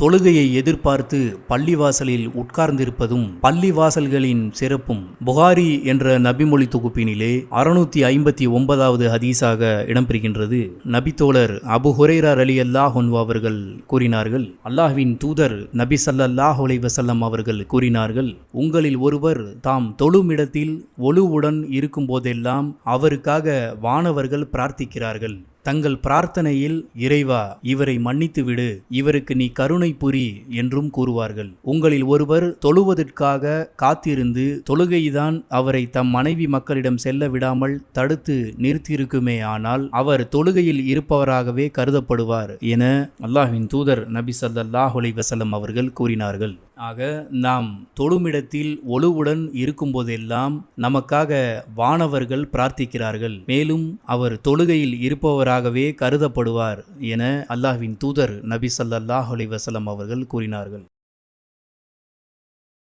தொழுகையை எதிர்பார்த்து பள்ளிவாசலில் உட்கார்ந்திருப்பதும் பள்ளிவாசல்களின் சிறப்பும் புகாரி என்ற நபிமொழி தொகுப்பினிலே அறுநூத்தி ஐம்பத்தி ஒன்பதாவது ஹதீஸாக இடம்பெறுகின்றது. நபித்தோழர் அபு ஹுரைரா அலி அல்லாஹ் அவர்கள் கூறினார்கள் அல்லாஹ்வின் தூதர் நபி சல்லாஹ் அலைஹி அவர்கள் கூறினார்கள் உங்களில் ஒருவர் தாம் தொழுமிடத்தில் ஒழுவுடன் இருக்கும் போதெல்லாம் அவருக்காக வானவர்கள் பிரார்த்திக்கிறார்கள். தங்கள் பிரார்த்தனையில் இறைவா இவரை மன்னித்து விடு இவருக்கு நீ கருணை புரி என்றும் கூறுவார்கள். உங்களில் ஒருவர் தொழுவதற்காக காத்திருந்து தொழுகைதான் அவரை தம் மனைவி மக்களிடம் செல்ல விடாமல் தடுத்து நிறுத்தியிருக்குமே ஆனால் அவர் தொழுகையில் இருப்பவராகவே கருதப்படுவார் என அல்லாஹின் தூதர் நபி சல்லாஹ் அலி வசலம் அவர்கள் கூறினார்கள். ஆக நாம் தொழுமிடத்தில் ஒழுவுடன் இருக்கும்போதெல்லாம் நமக்காக வானவர்கள் பிரார்த்திக்கிறார்கள். மேலும் அவர் தொழுகையில் இருப்பவராகவே கருதப்படுவார் என அல்லாஹ்வின் தூதர் நபி சல்லாஹ் அலி வசலம் அவர்கள் கூறினார்கள்.